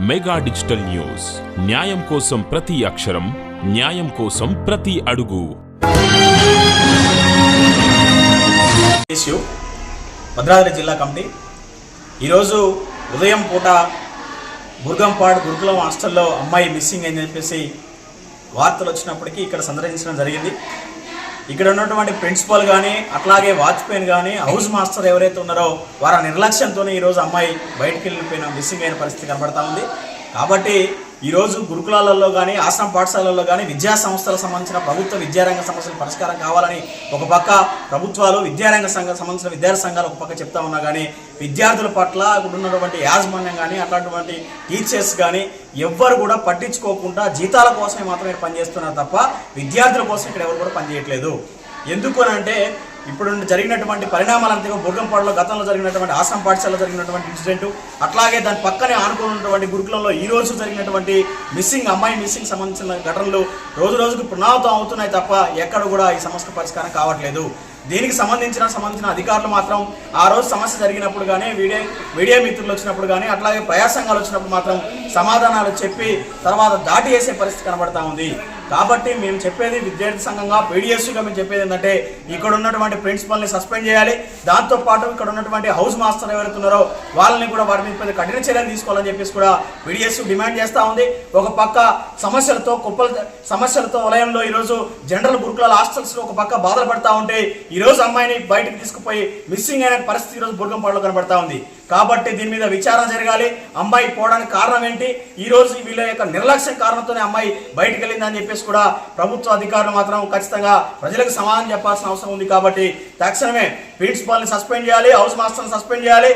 Mega digital news. న్యాయం కోసం ప్రతి అక్షరం న్యాయం కోసం ప్రతి అడుగు. భద్రాద్రి జిల్లా కమిటీ. ఈరోజు ఉదయం పూట బుర్గంపాడు గురుకులం హాస్టల్లో అమ్మాయి మిస్సింగ్ అని చెప్పేసి వార్తలు వచ్చినప్పటికీ ఇక్కడ సందర్శించడం జరిగింది. ఇక్కడ ఉన్నటువంటి ప్రిన్సిపల్ కానీ అట్లాగే వాచ్మెన్ కానీ హౌస్ మాస్టర్ ఎవరైతే ఉన్నారో వారి నిర్లక్ష్యంతోనే ఈరోజు అమ్మాయి బయటికి వెళ్ళిపోయిన మిస్సింగ్ అయిన పరిస్థితి కనబడతా ఉంది. కాబట్టి ఈరోజు గురుకులాలలో కానీ ఆశ్రమ పాఠశాలల్లో కానీ విద్యా సంస్థలకు సంబంధించిన ప్రభుత్వ విద్యారంగ సమస్యల పరిష్కారం కావాలని ఒక పక్క ప్రభుత్వాలు విద్యారంగ సంఘ సంబంధించిన విద్యార్థి సంఘాలు ఒక పక్క చెప్తా ఉన్నా కానీ విద్యార్థుల పట్ల ఉన్నటువంటి యాజమాన్యం కానీ అట్లాంటివంటి టీచర్స్ కానీ ఎవ్వరు కూడా పట్టించుకోకుండా జీతాల కోసమే మాత్రమే పనిచేస్తున్నారు తప్ప విద్యార్థుల కోసం ఇక్కడ ఎవరు కూడా పనిచేయట్లేదు. ఎందుకు అని అంటే ఇప్పుడు జరిగినటువంటి పరిణామాలు అంతగా బుర్గంపాడులో గతంలో జరిగినటువంటి ఆశ్రమ పాఠశాలలో జరిగినటువంటి ఇన్సిడెంట్ అట్లాగే దాని పక్కనే ఆనుకున్నటువంటి గురుకులంలో ఈ రోజు జరిగినటువంటి మిస్సింగ్ అమ్మాయి మిస్సింగ్ సంబంధించిన ఘటనలు రోజు రోజుకు పునరావృతం అవుతున్నాయి తప్ప ఎక్కడ కూడా ఈ సమస్య పరిష్కారం కావట్లేదు. దీనికి సంబంధించిన సంబంధించిన అధికారులు మాత్రం ఆ రోజు సమస్య జరిగినప్పుడు కానీ వీడియో మీడియా మిత్రులు వచ్చినప్పుడు కానీ అట్లాగే ప్రయాసంగాలు వచ్చినప్పుడు మాత్రం సమాధానాలు చెప్పి తర్వాత దాటి వేసే పరిస్థితి కనబడతా ఉంది. కాబట్టి మేము చెప్పేది విద్యార్థి సంఘంగా పీడిఎస్సీగా మేము చెప్పేది ఏంటంటే ఇక్కడ ఉన్నటువంటి ప్రిన్సిపల్ని సస్పెండ్ చేయాలి. దాంతో పాటు ఇక్కడ ఉన్నటువంటి హౌస్ మాస్టర్ ఎవరైతే వాళ్ళని కూడా వారి మీద కఠిన చర్యలు తీసుకోవాలని చెప్పేసి కూడా పీడిఎస్సీ డిమాండ్ చేస్తూ ఉంది. ఒక పక్క సమస్యలతో కుప్పల సమస్యలతో వలయంలో ఈరోజు జనరల్ గురుకులాల హాస్టల్స్ ఒక పక్క బాధలు పడతా ఉంటే ఈ రోజు అమ్మాయిని బయటకు తీసుకుపోయి మిస్సింగ్ అయిన పరిస్థితి ఈరోజు బుర్గంపాడులో కనబడతా ఉంది. కాబట్టి దీని మీద విచారణ జరగాలి. అమ్మాయి పోవడానికి కారణం ఏంటి? ఈ రోజు వీళ్ళ యొక్క నిర్లక్ష్యం కారణంతోనే అమ్మాయి బయటకు వెళ్ళిందని చెప్పేసి కూడా ప్రభుత్వ అధికారులు మాత్రం ఖచ్చితంగా ప్రజలకు సమాధానం చెప్పాల్సిన అవసరం ఉంది కాబట్టి తక్షణమే ప్రిన్సిపాల్ని సస్పెండ్ చేయాలి హౌస్ మాస్టర్ని సస్పెండ్ చేయాలి.